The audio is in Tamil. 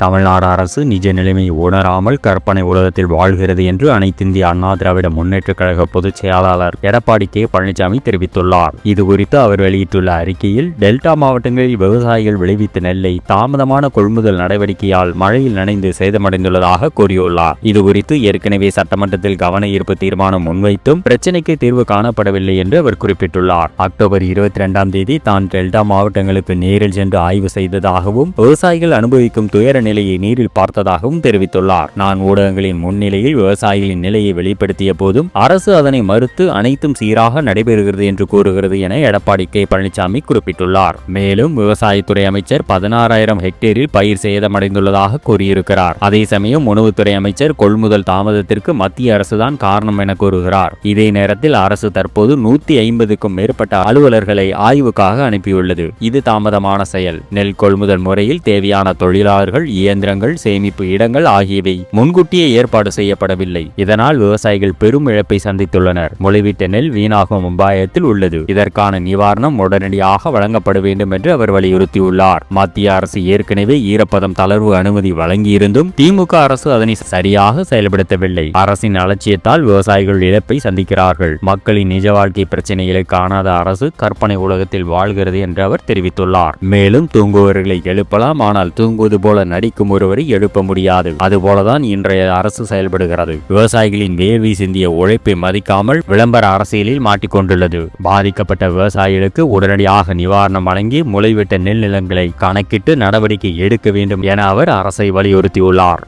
தமிழ்நாடு அரசு நிஜ நிலைமையை உணராமல் கற்பனை உலகத்தில் வாழ்கிறது என்று அனைத்திந்திய அண்ணா திராவிட முன்னேற்றக் கழக பொதுச் செயலாளர் எடப்பாடி கே பழனிசாமி தெரிவித்துள்ளார். இது குறித்து அவர் வெளியிட்டுள்ள அறிக்கையில் டெல்டா மாவட்டங்களில் விவசாயிகள் விளைவித்த நெல்லை தாமதமான கொள்முதல் நடவடிக்கையால் மழையில் நனைந்து சேதமடைந்துள்ளதாக கூறியுள்ளார். இது குறித்து ஏற்கனவே சட்டமன்றத்தில் கவன ஈர்ப்பு தீர்மானம் முன்வைத்தும் பிரச்சினைக்கு தீர்வு காணப்படவில்லை என்று அவர் குறிப்பிட்டுள்ளார். அக்டோபர் இருபத்தி இரண்டாம் தேதி தான் டெல்டா மாவட்டங்களுக்கு நேரில் சென்று ஆய்வு செய்ததாகவும் விவசாயிகள் அனுபவிக்கும் துயர நிலையை நேரில் பார்த்ததாகவும் தெரிவித்துள்ளார். நான் ஊடகங்களின் முன்னிலையில் விவசாயிகளின் நிலையை வெளிப்படுத்திய போதும் அரசு அதனை மறுத்து அனைத்தும் சீராக நடைபெறுகிறது என்று கூறுகிறது என எடப்பாடி கே. பழனிசாமி குறிப்பிட்டுள்ளார். மேலும் விவசாயத்துறை அமைச்சர் பதினாறாயிரம் ஹெக்டேரில் பயிர் சேதமடைந்துள்ளதாக கூறியிருக்கிறார். அதே சமயம் உணவுத்துறை அமைச்சர் கொள்முதல் தாமதத்திற்கு மத்திய அரசுதான் காரணம் என கூறுகிறார். இதே நேரத்தில் அரசு தற்போது நூத்தி ஐம்பதுக்கும் மேற்பட்ட அலுவலர்களை ஆய்வுக்காக அனுப்பியுள்ளது. இது தாமதமான செயல். நெல் கொள்முதல் முறையில் தேவையான தொழிலாளர்கள் இயந்திரங்கள் சேமிப்பு இடங்கள் ஆகியவை முன்கூட்டியே ஏற்பாடு செய்யப்படவில்லை. இதனால் விவசாயிகள் பெரும் இழப்பை சந்தித்துள்ளனர். முளைவிட்ட நெல் வீணாகும் அபாயத்தில் உள்ளது. இதற்கான நிவாரணம் உடனடியாக வழங்கப்பட வேண்டும் என்று அவர் வலியுறுத்தியுள்ளார். மத்திய அரசு ஏற்கனவே ஈரப்பதம் தளர்வு அனுமதி வழங்கியிருந்தும் திமுக அரசு அதனை சரியாக செயல்படுத்தவில்லை. அரசின் அலட்சியத்தால் விவசாயிகள் இழப்பை சந்திக்கிறார்கள். மக்களின் நிஜ வாழ்க்கை பிரச்சனைகளை காணாத அரசு கற்பனை உலகத்தில் வாழ்கிறது என்று அவர் தெரிவித்துள்ளார். மேலும் தூங்குபவர்களை எழுப்பலாம். ஆனால் தூங்குவது போல நடிக்கும் ஒருவரை எழுப்ப முடியாது. அதுபோலதான் இன்றைய அரசு செயல்படுகிறது. விவசாயிகளின் வேர்வை சிந்திய உழைப்பை மதிக்காமல் விளம்பர அரசியலில் மாட்டிக்கொண்டுள்ளது. பாதிக்கப்பட்ட விவசாயிகளுக்கு உடனடியாக நிவாரணம் வழங்கி முளைவிட்ட நெல் நிலங்களை கணக்கிட்டு நடவடிக்கை எடுக்க வேண்டும் என அவர் அரசை வலியுறுத்தியுள்ளார்.